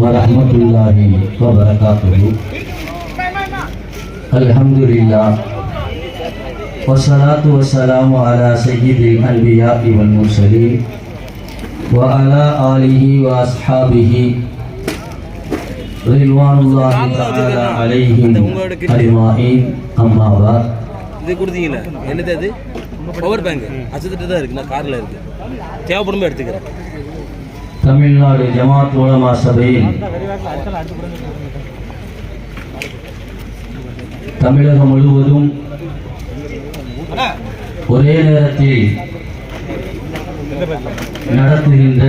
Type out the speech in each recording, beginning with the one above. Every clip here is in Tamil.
ورحمة الله وبركاته الحمد لله والصلاة والسلام على سيد الأنبياء والمرسلين وعلى آله وأصحابه رضوان الله تعالى عليهم أجمعين أما بعد இது கொடுத்தீங்களே என்னது அது பவர் பேங்க் அச்சத்துட்டு தான் இருக்கு நான் கார்ல இருக்கு தேவைப்படும்போது எடுத்துக்கிறேன் தமிழ்நாடு ஜமாத் உலமா சபையில் தமிழகம் முழுவதும் ஒரே நேரத்தில் நடத்துகின்ற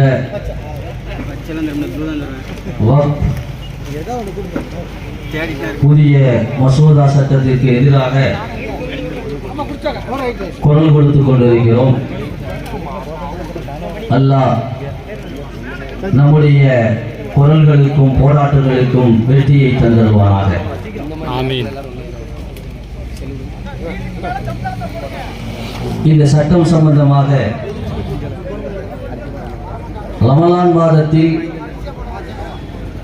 புதிய மசோதா சட்டத்திற்கு எதிராக குரல் கொடுத்துக் கொண்டிருக்கிறோம். அல்லாஹ் நம்முடைய குரல்களுக்கும் போராட்டங்களுக்கும் வெற்றியை தந்தருவானாக இந்த சட்டம் சம்பந்தமாக ரமலான் மாதத்தில்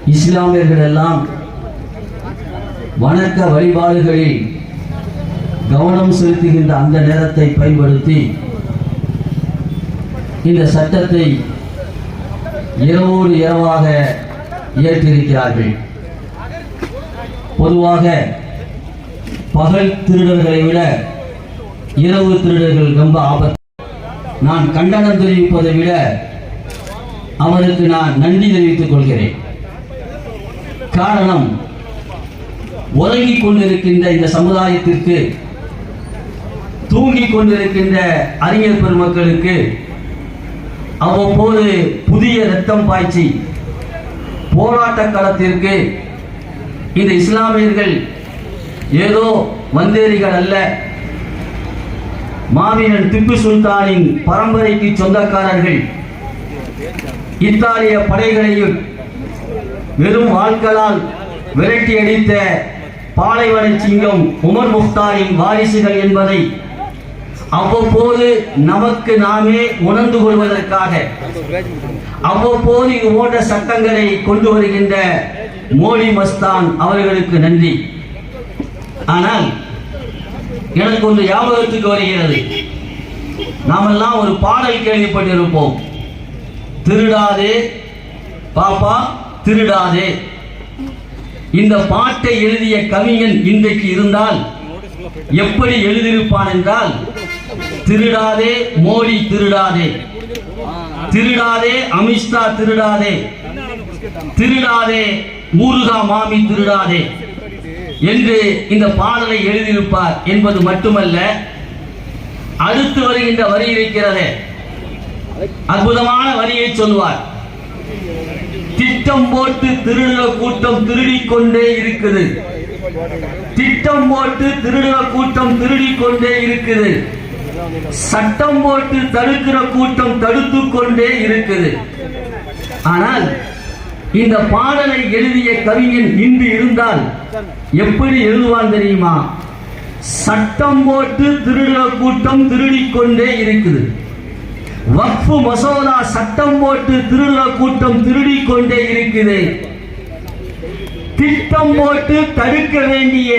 இஸ்லாமியர்கள் எல்லாம் வணக்க வழிபாடுகளில் கவனம் செலுத்துகின்ற அந்த நேரத்தை பயன்படுத்தி இந்த சட்டத்தை இரவோடு இரவாக இயற்றியிருக்கிறார்கள் பொதுவாக பகல் திருடர்களை விட இரவு திருடர்கள் ரொம்ப ஆபத்து. நான் கண்டனம் தெரிவிப்பதை விட அவருக்கு நான் நன்றி தெரிவித்துக் கொள்கிறேன். காரணம் உறங்கிக் கொண்டிருக்கின்ற இந்த சமுதாயத்திற்கு தூங்கிக் கொண்டிருக்கின்ற அறிஞர் பெருமக்களுக்கு அவ்வப்போது புதிய ரத்தம் பாய்ச்சி போராட்ட களத்திற்கு இது இஸ்லாமியர்கள் ஏதோ வந்தேரிகள் அல்ல. மாவீரன் திப்பு சுல்தானின் பரம்பரைக்கு சொந்தக்காரர்கள். இத்தாலிய படைகளையும் வெறும் ஆட்களால் விரட்டி அடித்த பாலைவன சிங்கம் உமர் முஃப்தாரின் வாரிசுகள் என்பதை அவ்வப்போது நமக்கு நாமே உணர்ந்து கொள்வதற்காக. அவ்வப்போது இது போன்ற சட்டங்களை கொண்டு வருகின்ற மோடி மஸ்தான் அவர்களுக்கு நன்றி. ஆனால் எனக்கு ஒன்று ஞாபகத்துக்கு வருகிறது. நாமெல்லாம் ஒரு பாடல் கேள்விப்பட்டிருப்போம். திருடாதே பாப்பா திருடாதே. இந்த பாட்டை எழுதிய கவிஞன் இன்றைக்கு இருந்தால் எப்படி எழுதியிருப்பான் என்றால் திருடாதே மோடி திருடாதே. திருடாதே அமித்ஷா திருடாதே. திருடாதே முருகா மாமி திருடாதே. என்று இந்த பாடலை எழுதியிருப்பார் என்பது மட்டுமல்ல அடுத்து வருகின்ற வரி இருக்கிறதே. அற்புதமான வரியை சொல்வார் திட்டம் போட்டு திருடுற கூட்டம் திருடிக்கொண்டே இருக்குது. திட்டம் போட்டு திருடுற கூட்டம் திருடிக்கொண்டே இருக்குது. சட்டம் போட்டு தடுக்கிற கூட்டம் தடுத்து கொண்டே இருக்குது. ஆனால் இந்த பாடலை எழுதிய கவிஞன் இன்று இருந்தால் எப்படி எழுதுவான் தெரியுமா? சட்டம் போட்டு திருடுற கூட்டம் திருடிக் கொண்டே இருக்குது. வக்ஃபு மசோதா சட்டம் போட்டு திருடுற கூட்டம் திருடிக்கொண்டே இருக்குது. திட்டம் போட்டு தடுக்க வேண்டிய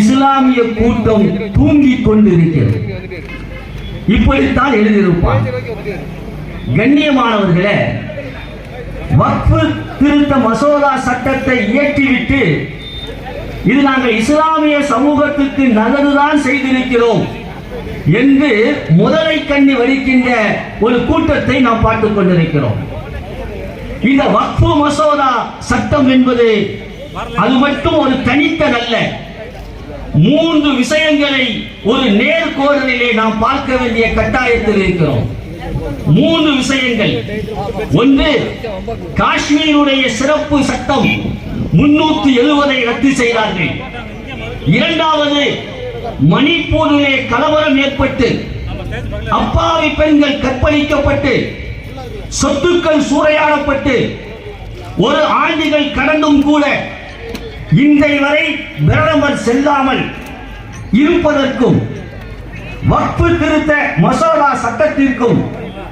இஸ்லாமிய கூட்டம் தூங்கிக் கொண்டிருக்கிறது. இப்படித்தான் எழுதியிருப்பான் கண்ணியமானவர்களே வக்ஃபு திருத்த மசோதா சட்டத்தை இயற்றிவிட்டு இது நாங்கள் இஸ்லாமிய சமூகத்துக்கு நல்லதுதான் செய்திருக்கிறோம் என்று முதலை கண்ணி வலிக்கின்ற ஒரு கூட்டத்தை நாம் பார்த்துக் கொண்டிருக்கிறோம். இந்த வக்ஃபு மசோதா சட்டம் என்பது அது மட்டும் ஒரு தனித்ததல்ல மூன்று விஷயங்களை ஒரு நேர்கோரலிலே நாம் பார்க்க வேண்டிய கட்டாயத்தில் இருக்கிறோம். மூன்று விஷயங்கள். ஒன்று காஷ்மீருடைய சிறப்பு சட்டம் முன்னூத்தி எழுபதை ரத்து செய்தார்கள். இரண்டாவது மணிப்பூரிலே கலவரம் ஏற்பட்டு அப்பாவி பெண்கள் கற்பழிக்கப்பட்டு சொத்துக்கள் சூறையாடப்பட்டு ஒரு ஆண்டுகள் கடந்தும் கூட இன்றை வரை பிரதமர் செல்லாமல் இருப்பதற்கும் வக்பு திருத்த மசோதா சட்டத்திற்கும்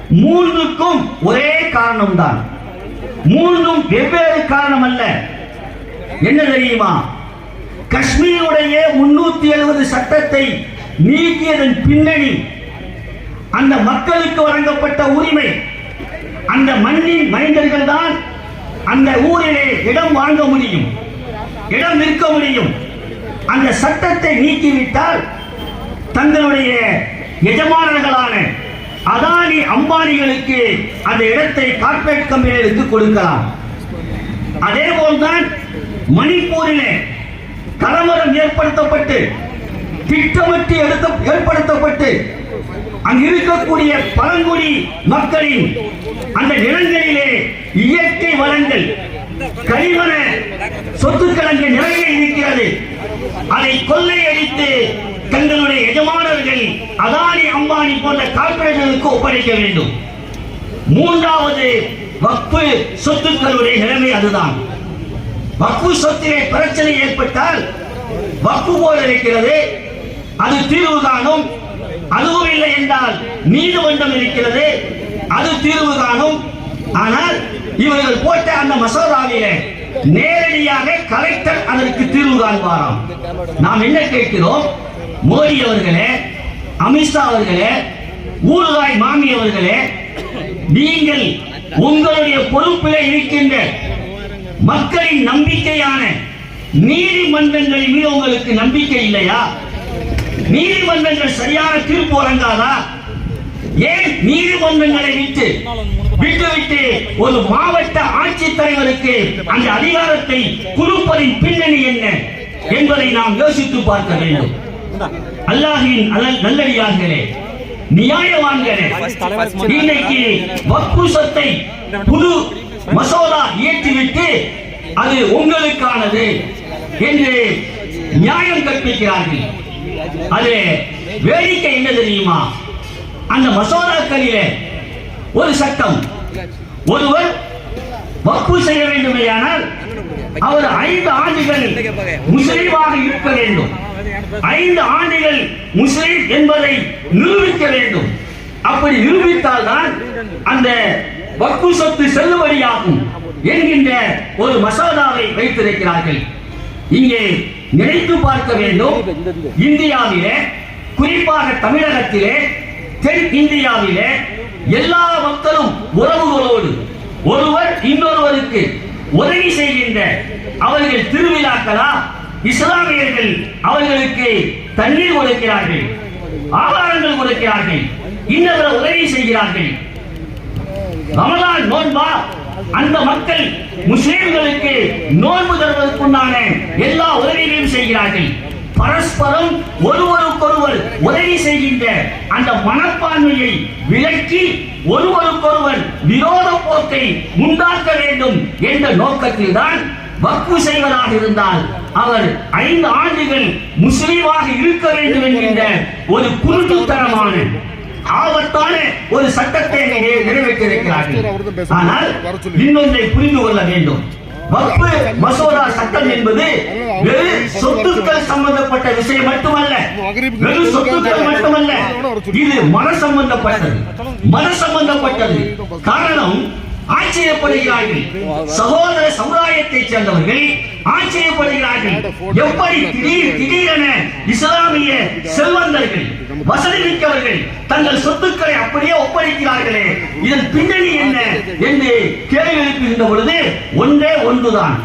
மூன்றுக்கும் ஒரே காரணம்தான். மூன்றும் வெவ்வேறு காரணம் அல்ல என்ன தெரியுமா? காஷ்மீருடைய முன்னூத்தி எழுபது சட்டத்தை நீக்கியதன் பின்னணி அந்த மக்களுக்கு வழங்கப்பட்ட உரிமை. அந்த மண்ணின் மைந்தர்கள் தான் அந்த ஊரிலே இடம் வாங்க முடியும். இடம் நிற்க முடியும். அந்த சட்டத்தை நீக்கிவிட்டால் தங்களுடைய எஜமானர்களான அதானி அம்பானிகளுக்கு அந்த இடத்தை கார்பரேட் கம்பெனிகளுக்கு கொடுக்கலாம். அதே போல்தான் மணிப்பூரிலே கலவரம் ஏற்படுத்தப்பட்டு திட்டமிட்டு எடுத்த ஏற்படுத்தப்பட்டு அங்கு இருக்கக்கூடிய பழங்குடி மக்களின் அந்த நிலங்களிலே இயற்கை வளங்கள் கழிவன சொத்துக்களங்கு நிறைய இருக்கிறது. அதை கொள்ளையடித்து தங்களுடைய எஜமானர்கள் அதானி அம்பானி போன்ற கார்ப்பரேட்டுகளுக்கு ஒப்படைக்க வேண்டும். மூன்றாவது வக்பு சொத்துக்களுடைய நிலைமை அதுதான். வக்பு சொத்திலே பிரச்சனை ஏற்பட்டால் வக்பு போல் இருக்கிறது. அது தீர்வு காணும். அதுவும் இல்லை என்றால் நீதிமன்றம் இருக்கிறது. அது தீர்வு காணும். ஆனால் இவர்கள் போட்ட அந்த மசோதாவிலே நேரடியாக கலெக்டர் அதற்கு தீர்வு காண்பாராம். நாம் என்ன கேட்கிறோம்? மோடி அவர்களே அமித்ஷா அவர்களே ஊறுகாய் மாமி அவர்களே நீங்கள் உங்களுடைய பொறுப்பில் இருக்கின்ற மக்களின் நம்பிக்கையான நீதிமன்றங்களின் மீது உங்களுக்கு நம்பிக்கை இல்லையா? நீதிமன்றங்கள் சரியான தீர்ப்பு வழங்காதா? ஏன் நீதிமன்றங்களை விட்டு விட்டு ஒரு மாவட்ட ஆட்சித்தலைவருக்கு அந்த அதிகாரத்தை கொடுப்பதின் பின்னணி என்ன என்பதை நாம் யோசித்து பார்க்க வேண்டும். அல்லாஹின் நல்லடியார்களே நியாயவான்களே இன்னைக்கு வக்பு சொத்தை புது மசோதா இயற்றிவிட்டு அது உங்களுக்கானது என்று நியாயம் கற்பிக்கிறார்கள். அது வேடிக்கை என்ன தெரியுமா? அந்த மசோதாக்களிலே ஒரு சட்டம். ஒருவர் வக்பு செய்ய வேண்டுமேயானால் அவர் ஐந்து ஆண்டுகள் முஸ்லீமாக இருக்க வேண்டும். ஐந்து ஆண்டுகள் முஸ்லீம் என்பதை நிரூபிக்க வேண்டும். அப்படி நிரூபித்தால் தான் அந்த வக்பு சொத்து செல்லுபடியாகும் என்கின்ற ஒரு மசோதாவை வைத்திருக்கிறார்கள். இங்கே நினைத்து பார்க்க வேண்டும். இந்தியாவிலே குறிப்பாக தமிழகத்திலே தென் இந்தியாவிலே எல்லா மக்களும் உறவுகளோடு ஒருவர் இன்னொருவருக்கு உதவி செய்கின்ற அவர்கள் திருவிழாக்களா இஸ்லாமியர்கள் அவர்களுக்கு தண்ணீர் கொடுக்கிறார்கள் ஆகாரங்கள் கொடுக்கிறார்கள் இன்னொரு உதவி செய்கிறார்கள். ரமலான் நோன்பா? அந்த மக்கள் முஸ்லிம்களுக்கு நோன்பு தருவதற்குண்டான எல்லா உதவிகளையும் செய்கிறார்கள். பரஸ்பரம் ஒருவருக்கொருவர் உதவி செய்கின்ற அந்த மனப்பான்மையை விலக்கி ஒருவருக்கொருவர் விரோத போக்கை உண்டாக்க வேண்டும் என்ற நோக்கத்தில் தான் வக்பு செய்வதாக இருந்தால் அவர் ஐந்து ஆண்டுகள் முஸ்லீமாக இருக்க வேண்டும் என்கின்ற ஒரு குருட்டுத்தனமான ஆபத்தான ஒரு சட்டத்தை நிறை- நிறைவேற்றியிருக்கிறார்கள். ஆனால் இன்னொன்றை புரிந்து கொள்ள வேண்டும். வக்பு மசோதா சட்டம் என்பது வெறு சொத்துக்கள் சம்பந்தப்பட்ட விஷயம் மட்டுமல்ல. வெறு சொத்துக்கள் மட்டுமல்ல. இது மன சம்பந்தப்பட்டது மன சம்பந்தப்பட்டது காரணம் ஆச்சரியப்படுகிறார்கள். சகோதர சமுதாயத்தை சேர்ந்தவர்கள் ஆச்சரியப்படுகிறார்கள். எப்படி திடீர் திடீரென இஸ்லாமிய செல்வந்தர்கள் வசதி மிக்கவர்கள் தங்கள் சொத்துக்களை அப்படியே ஒப்படைக்கிறார்களே இதன் பின்னணி என்ன என்று கேள்வி எழுப்புகின்ற பொழுது ஒன்றே ஒன்றுதான்.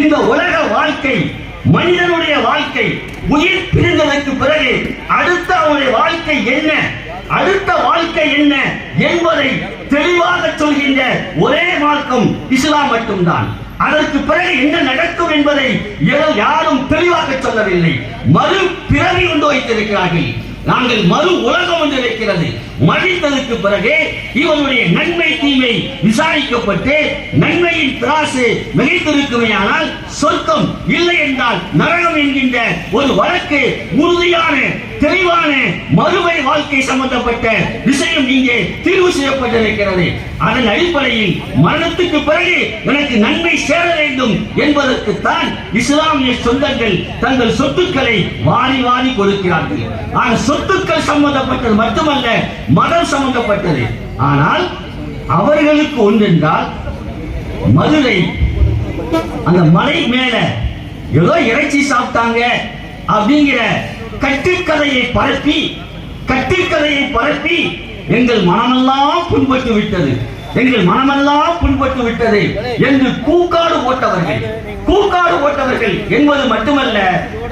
இந்த உலக வாழ்க்கை மனிதனுடைய வாழ்க்கை உயிர் பிரிந்ததற்கு பிறகு அடுத்த அவனுடைய வாழ்க்கை என்ன? அடுத்த வாழ்க்கை என்ன என்பதை தெளிவாக சொல்கின்ற ஒரே மார்க்கம் இஸ்லாம் மட்டும்தான். அதற்கு பிறகு என்ன நடக்கும் என்பதை யாரும் தெளிவாக சொல்லவில்லை. மறு பிறவி கொண்டு வைத்திருக்கிறார்கள். நாங்கள் மறு உலகம் ஒன்று இருக்கிறது. மடித்ததற்கு பிறகு இவனுடைய நன்மை தீமை விசாரிக்கப்பட்டு நன்மையின் திராசு மிகைத்திருக்குமையானால் சொர்க்கம் இல்லை என்றால் நரகம் என்கின்ற ஒரு வழக்கு உறுதியான தெளிவான மறுமை வாழ்க்கை சம்பந்தப்பட்ட விஷயம் இங்கே தீர்வு செய்யப்பட்டிருக்கிறது. அதன் அடிப்படையில் மரணத்துக்கு பிறகு எனக்கு நன்மை சேர வேண்டும் என்பதற்குத்தான் இஸ்லாமிய சொந்தங்கள் தங்கள் சொத்துக்களை வாரி வாரி கொடுக்கிறார்கள். ஆனால் சொத்துக்கள் சம்பந்தப்பட்டது மட்டுமல்ல மதம் சம்பந்தப்பட்டது. ஆனால் அவர்களுக்கு ஒன்றென்றால் மதுரை அந்த மலை மேல ஏதோ இறைச்சி சாப்பிட்டாங்க அப்படிங்கிற கட்டிக்கதையை பரப்பி கட்டிக்கதையை பரப்பி எங்கள் மனமெல்லாம் புண்பட்டு விட்டது. எங்கள் மனமெல்லாம் புண்பட்டு விட்டது என்று கூக்காடு போட்டவர்கள் கூக்காடு போட்டவர்கள் என்பது மட்டுமல்ல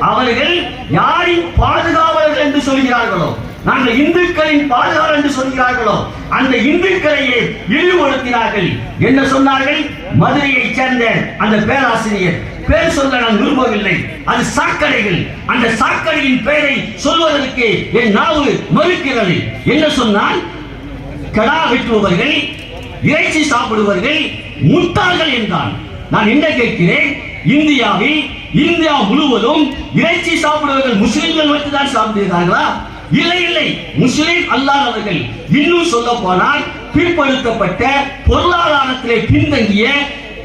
அவர்கள் யாரின் பாதுகாவலர்கள் என்று சொல்கிறார்களோ நாங்கள் இந்துக்களின் பாதுகாவல் என்று சொல்கிறார்களோ அந்த இந்துக்களையே இழிவுபடுத்தினார்கள். என்ன சொன்னார்கள்? மதுரையைச் சேர்ந்த அந்த பேராசிரியர் பேர் சொல்ல நான் விரும்பவில்லை. அது சாக்கடைகள். அந்த சாக்கடையின் பெயரை சொல்வதற்கு என் நாவு மறுக்கிறது. என்ன சொன்னால் கடா வெட்டுபவர்கள் இறைச்சி சாப்பிடுவர்கள் முட்டாள்கள் என்றான். நான் என்ன கேட்கிறேன்? இந்தியாவில் இந்தியா முழுவதும் இறைச்சி சாப்பிடுவர்கள் முஸ்லிம்கள் மட்டும்தான் சாப்பிடுகிறார்களா? இல்லை இல்லை. முஸ்லிம் அல்லாதவர்கள். இன்னும் சொல்ல போனால் பிற்படுத்தப்பட்ட பொருளாதாரத்திலே பின்தங்கிய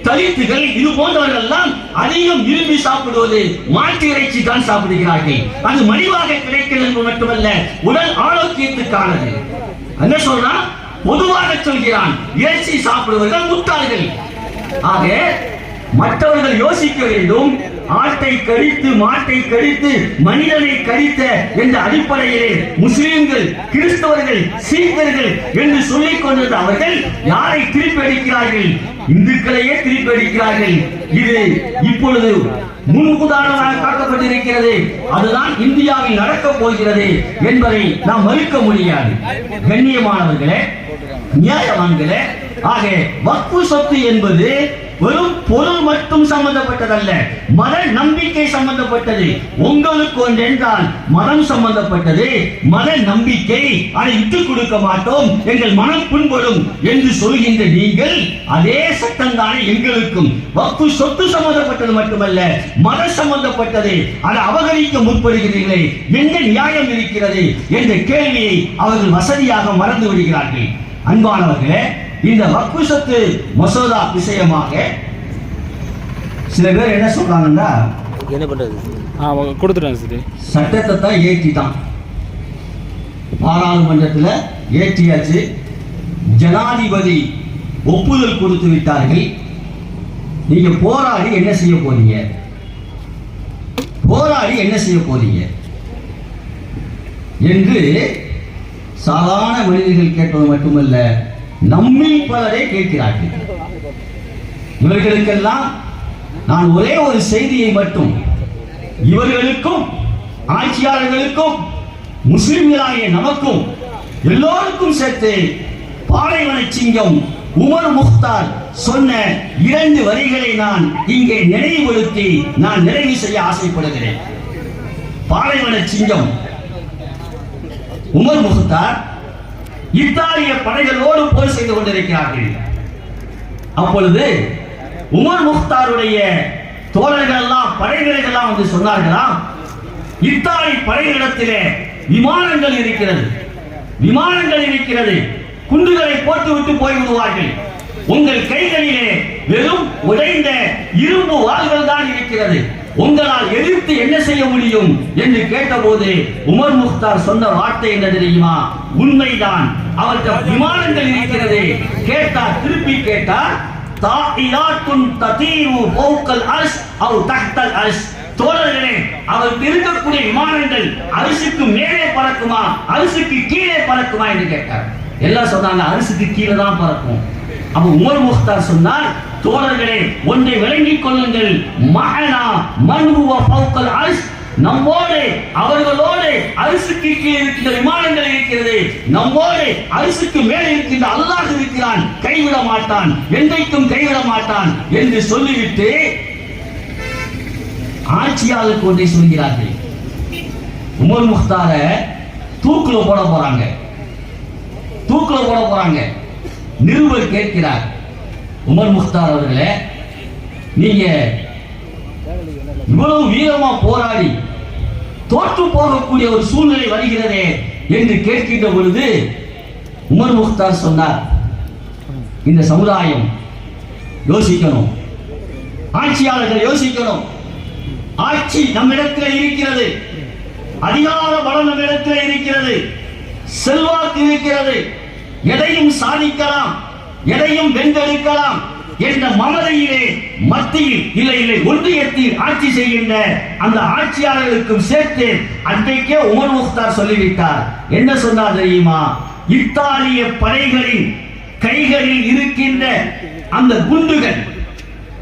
தலித்துகள் இது போன்றவர்கள் எல்லாம் அதிகம் விரும்பி சாப்பிடுவது மாட்டு இறைச்சி தான் சாப்பிடுகிறார்கள். அது மலிவாக கிடைக்கிறது என்று மட்டுமல்ல உடல் ஆரோக்கியத்துக்கானது. என்ன சொல்றான் பொதுவாக சொல்கிறான் இறைச்சி சாப்பிடுவர்கள் முட்டாள்கள். ஆக மற்றவர்கள் யோசிக்க வேண்டும் ஆட்டை கடித்து மாட்டை கடித்து மனிதனை கடித்த என்ற அடிப்படையிலே முஸ்லிம்கள் கிறிஸ்தவர்கள் சீக்கியர்கள் என்று சொல்லிக் கொண்டிருந்த அவர்கள் யாரை திருப்பி அடிக்கிறார்கள் இந்துக்களையே திருப்பி அடிக்கிறார்கள் இது இப்பொழுது முன் உதாரணமாக காட்டப்பட்டிருக்கிறது. அதுதான் இந்தியாவில் நடக்கப் போகிறது என்பதை நாம் மறுக்க முடியாது. கண்ணியமானவர்களே நியாயவான்களே ஆக வக்ஃபு சொத்து என்பது வெறும் பொருள் மட்டும் சம்பந்தப்பட்டதல்ல மத நம்பிக்கை சம்பந்தப்பட்டது. உங்களுக்கு ஒன்றென்றால் மதம் சம்பந்தப்பட்டது மத நம்பிக்கை அதை விட்டுக் கொடுக்க மாட்டோம் எங்கள் மனம் புண்படும் என்று சொல்கின்ற நீங்கள் அதே சட்டம் தானே எங்களுக்கும். வக்ஃபு சொத்து சம்பந்தப்பட்டது மட்டுமல்ல மத சம்பந்தப்பட்டது அதை அவகரிக்க முற்படுகிறீர்களே என்ன நியாயம் இருக்கிறது என்ற கேள்வியை அவர்கள் வசதியாக மறந்து விடுகிறார்கள். அன்பானவர்களே இந்த வக்ஃபு சொத்து மசோதா விஷயமாக சில பேர் என்ன சொல்றாங்கன்னா என்ன பண்றது? சரி சட்டத்தை தான் ஏற்றிட்டான் பாராளுமன்றத்தில் ஏற்றியாச்சு ஜனாதிபதி ஒப்புதல் கொடுத்து விட்டார்கள். நீங்க போராடி என்ன செய்ய போறீங்க? போராடி என்ன செய்ய போறீங்க? என்று சாதாரண மனிதர்கள் கேட்பது மட்டுமல்ல நம்மில் பலரே கேட்கிறார்கள். இவர்களுக்கெல்லாம் நான் ஒரே ஒரு செய்தியை மட்டும் இவர்களுக்கும் ஆட்சியாளர்களுக்கும் முஸ்லிம்களாகிய நமக்கும் எல்லோருக்கும் சேர்த்து பாலைவன சிங்கம் உமர் முக்தார் சொன்ன இரண்டு வரிகளை நான் இங்கே நினைவுபடுத்தி நான் நிறைவு செய்ய ஆசைப்படுகிறேன். பாலைவன சிங்கம் உமர் முக்தார் இத்தாலிய படைகளோடு போர் செய்து கொண்டிருக்கிறார்கள். அப்பொழுது உமர் முக்தாருடைய தோழர்கள் எல்லாம் படைவீரர்கள் எல்லாம் வந்து சொன்னார்களாம் இத்தாலி படைகளிடத்திலே விமானங்கள் இருக்கிறது. விமானங்கள் இருக்கிறது. குண்டுகளை போட்டுவிட்டு போய்விடுவார்கள். உங்கள் கைகளிலே வெறும் உடைந்த இரும்பு வாள்கள் தான் இருக்கிறது. உங்களால் எதிர்த்து என்ன செய்ய முடியும் என்று கேட்டபோது உமர் முக்தார் சொன்ன வார்த்தை என்ன தெரியுமா? உண்மைதான். அவர்கள் விமானங்கள் இருக்கிறது. கேட்டார் திருப்பி கேட்டார் தாயிலாத்துன் ததீரு ஃபௌகல் அர்ஷ் அவ் தஹ்தல் அர்ஷ். தோழர்களே அவருக்கு இருக்கக்கூடிய விமானங்கள் அரிசிக்கு மேலே பறக்குமா? அரிசிக்கு கீழே பறக்குமா என்று கேட்டார். எல்லாம் சொன்னாங்க அரிசிக்கு கீழே தான் பறக்கும். அப்ப உமர் முக்தார் சொன்னார் தோழர்களே ஒன்றை விளங்கிக் கொள்ளுங்கள். மகனா மன்ஹுவ ஃபௌகல் அர்ஷ் நம்மோடு அவர்களோடு அரிசுக்கு கீழே இருக்கின்ற விமானங்கள் இருக்கிறது. நம்மோடு அரிசுக்கு மேலே இருக்கின்ற அல்லாஹ் இருக்கிறான். கைவிட மாட்டான். என்றைக்கும் கைவிட மாட்டான் என்று சொல்லிவிட்டு ஆட்சியாளருக்கு ஒன்றை சொல்கிறார்கள். உமர் முக்தார தூக்குல போட போறாங்க. தூக்குல போட போறாங்க. நிருபர் கேட்கிறார். உமர் முக்தார் அவர்களே நீங்க இவ்வளவு வீரமா போராடி தோற்று போகக்கூடிய ஒரு சூழ்நிலை வருகிறதே என்று கேட்கின்ற பொழுது உமர் முக்தார் சொன்னார் இந்த சமுதாயம் யோசிக்கணும். ஆட்சியாளர்கள் யோசிக்கணும். ஆட்சி நம்மிடத்தில் இருக்கிறது. அதிகார பலம் நம்மிடத்தில் இருக்கிறது. செல்வாக்கு இருக்கிறது. எதையும் சாதிக்கலாம் எதையும் வென்றெடுக்கலாம் என்ற மமதையிலே மத்தியில் இல்லை இல்லை ஒன்றியத்தில் ஆட்சி செய்கின்ற அந்த ஆட்சியாளர்களுக்கும் சேர்த்து அன்றைக்கே உமர் முக்தார் சொல்லிவிட்டார். என்ன சொன்னார் தெரியுமா? இத்தாலிய படைகளின் கைகளில் இருக்கின்ற அந்த குண்டுகள்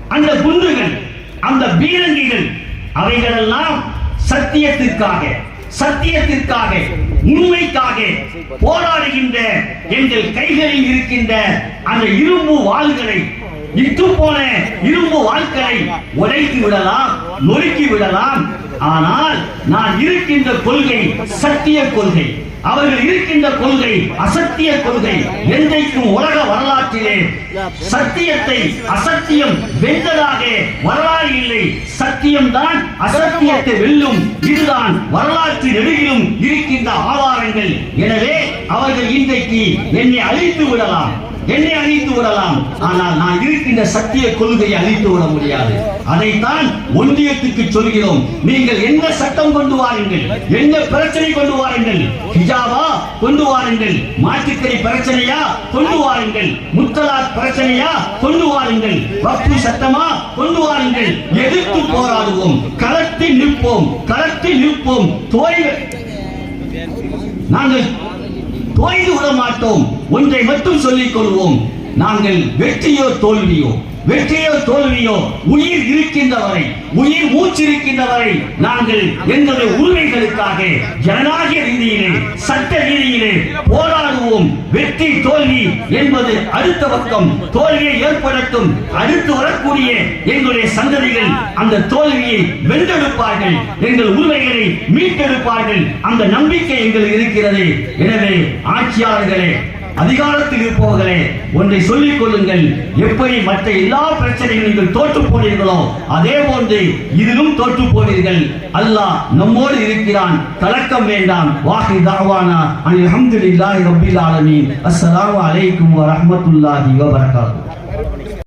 அந்த குண்டுகள் அந்த பீரங்கிகள் அவைகளெல்லாம் சத்தியத்திற்காக சத்தியத்திற்காக உண்மைக்காக போராடுகின்ற எங்கள் கைகளில் இருக்கின்ற அந்த இரும்பு வாள்களை இட்டு போன இரும்பு வாள்களை உடைத்து விடலாம் நொறுக்கி விடலாம். ஆனால் நான் இருக்கின்ற கொள்கை சத்திய கொள்கை. அவர்கள் இருக்கின்ற கொள்கை அசத்திய கொள்கை என்றைக்கும் உலக வரலாற்றிலே சத்தியத்தை அசத்தியம் வென்றதாக வரலாறு இல்லை. சத்தியம்தான் அசத்தியத்தை வெல்லும். இதுதான் வரலாற்று நெடுகிலும் இருக்கின்ற ஆதாரங்கள். எனவே அவர்கள் இன்றைக்கு என்னை அழித்து விடலாம். என்னை அழித்து விடலாம். ஆனால் நான் இருக்கின்ற சத்திய கொள்கையை அழித்து விட முடியாது. அதைத்தான் ஒன்றியத்துக்கு சொல்கிறோம். நீங்கள் என்ன சட்டம் கொண்டு வாருங்கள்? என்ன பிரச்சனை கொண்டு வாருங்கள்? ஹிஜாபா கொண்டு வாருங்கள். மாற்றுக்கரை பிரச்சனையா? கொண்டு வாருங்கள். முத்தலாக் பிரச்சனையா? கொண்டு வாருங்கள். வக்ஃபு சட்டமா? கொண்டு வாருங்கள். எதிர்த்து போராடுவோம். களத்தில் நிற்போம். களத்தில் நிற்போம். தோய்வு நாங்கள் தோய்ந்து விட மாட்டோம் ஒன்றை மட்டும் சொல்லிக் கொள்வோம். நாங்கள் வெற்றியோ தோல்வியோ. வெற்றியோ தோல்வியோ உயிர் இருக்கின்ற வரை உயிர் மூச்சு வரை நாங்கள் எங்களுடைய உரிமைகளுக்காக ஜனநாயக ரீதியிலே சட்ட ரீதியிலே போராடுவோம். வெற்றி தோல்வி என்பது அடுத்த பக்கம் தோல்வியை ஏற்படுத்தும் அடுத்து வரக்கூடிய எங்களுடைய சந்ததிகள் அந்த தோல்வியை வென்றெடுப்பார்கள். எங்கள் உரிமைகளை மீட்டெடுப்பார்கள். அந்த நம்பிக்கை எங்களுக்கு இருக்கிறது. எனவே ஆட்சியாளர்களே அதிகாரத்தில் இருப்பவர்களே ஒன்றை சொல்லிக் கொள்ளுங்கள். எப்படி மற்ற எல்லா பிரச்சனைகளும் நீங்கள் தோற்று போனீர்களோ அதே போன்று இதிலும் தோற்று போனீர்கள். அல்லாஹ் நம்மோடு இருக்கிறான். கலக்கம் வேண்டாம். வாஹி தாவானா. அல்ஹம்துலில்லாஹி ரப்பில் ஆலமீன். அஸ்ஸலாமு அலைக்கும் வரஹ்மத்துல்லாஹி வபரகாத்துஹு